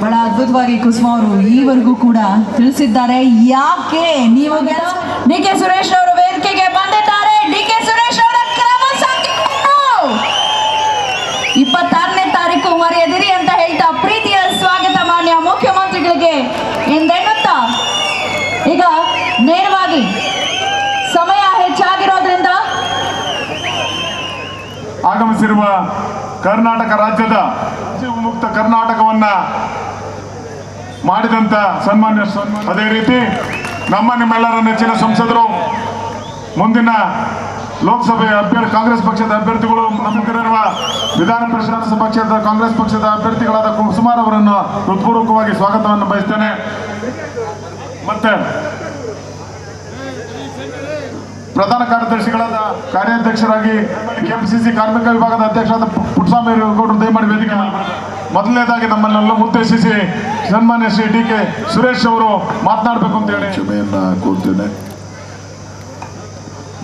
ಬಹಳ ಅದ್ಭುತವಾಗಿ ಕುಸುಮ ಅವರು ಈವರೆಗೂ ಕೂಡ ತಿಳಿಸಿದ್ದಾರೆ. ಯಾಕೆ? ನೀವು ಡಿ ಕೆ ಸುರೇಶ್ ಅವರು ವೇದಿಕೆಗೆ ಬಂದಿದ್ದಾರೆ. ಡಿ ಕೆ ಸುರೇಶ್ ಅವರ ಇಪ್ಪತ್ತಾರನೇ ತಾರೀಕು ಮರೆಯದಿರಿ ಅಂತ ಹೇಳ್ತಾ ಪ್ರೀತಿಯ ಸ್ವಾಗತ ಮಾನ್ಯ ಮುಖ್ಯಮಂತ್ರಿಗಳಿಗೆ ಎಂದೆನ್ನುತ್ತಾ? ಈಗ ನೇರವಾಗಿ ಆಗಮಿಸಿರುವ ಕರ್ನಾಟಕ ರಾಜ್ಯದ ಮುಕ್ತ ಕರ್ನಾಟಕವನ್ನ ಮಾಡಿದಂತ ಸನ್ಮಾನ್ಯ ಅದೇ ರೀತಿ ನಮ್ಮ ನಿಮ್ಮೆಲ್ಲರ ನೆಚ್ಚಿನ ಸಂಸದರು, ಮುಂದಿನ ಲೋಕಸಭೆ ಅಭ್ಯರ್ಥಿ, ಕಾಂಗ್ರೆಸ್ ಪಕ್ಷದ ಅಭ್ಯರ್ಥಿಗಳು ನಮಗಿರುವ ವಿಧಾನ ಪರಿಷತ್ ಪಕ್ಷದ, ಕಾಂಗ್ರೆಸ್ ಪಕ್ಷದ ಅಭ್ಯರ್ಥಿಗಳಾದ ಕುಮಾರ್ ಅವರನ್ನು ಹೃತ್ಪೂರ್ವಕವಾಗಿ ಸ್ವಾಗತವನ್ನು ಬಯಸ್ತೇನೆ. ಮತ್ತೆ ಪ್ರಧಾನ ಕಾರ್ಯದರ್ಶಿಗಳಾದ ಕಾರ್ಯಾಧ್ಯಕ್ಷರಾಗಿ ಕೆಪಿಸಿಸಿ ಕಾರ್ಮಿಕ ವಿಭಾಗದ ಅಧ್ಯಕ್ಷರಾದ ಪುಟ್ಸ್ವಾಮಿ ಪುಟ್ಟಸ್ವಾಮಿ ಗೌಡರು ದಯಮಾಡಿ ವೇದಿಕೆ. ಮೊದಲನೇದಾಗಿ ನಮ್ಮನ್ನೆಲ್ಲ ಉದ್ದೇಶಿಸಿ ಸನ್ಮಾನ್ಯ ಶ್ರೀ ಡಿ ಕೆ ಸುರೇಶ್ ಅವರು ಮಾತನಾಡಬೇಕು ಅಂತ ಹೇಳಿ. ಕ್ಷಮೆಯನ್ನ ಕೋರ್ತೇನೆ.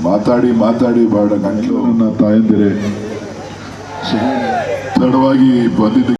ಮಾತಾಡಿ ಮಾತಾಡಿ ಬಾಡ ನನ್ನ ತಾಯಂದಿರೆ. ತಡವಾಗಿ ಬಂದಿದ್ದ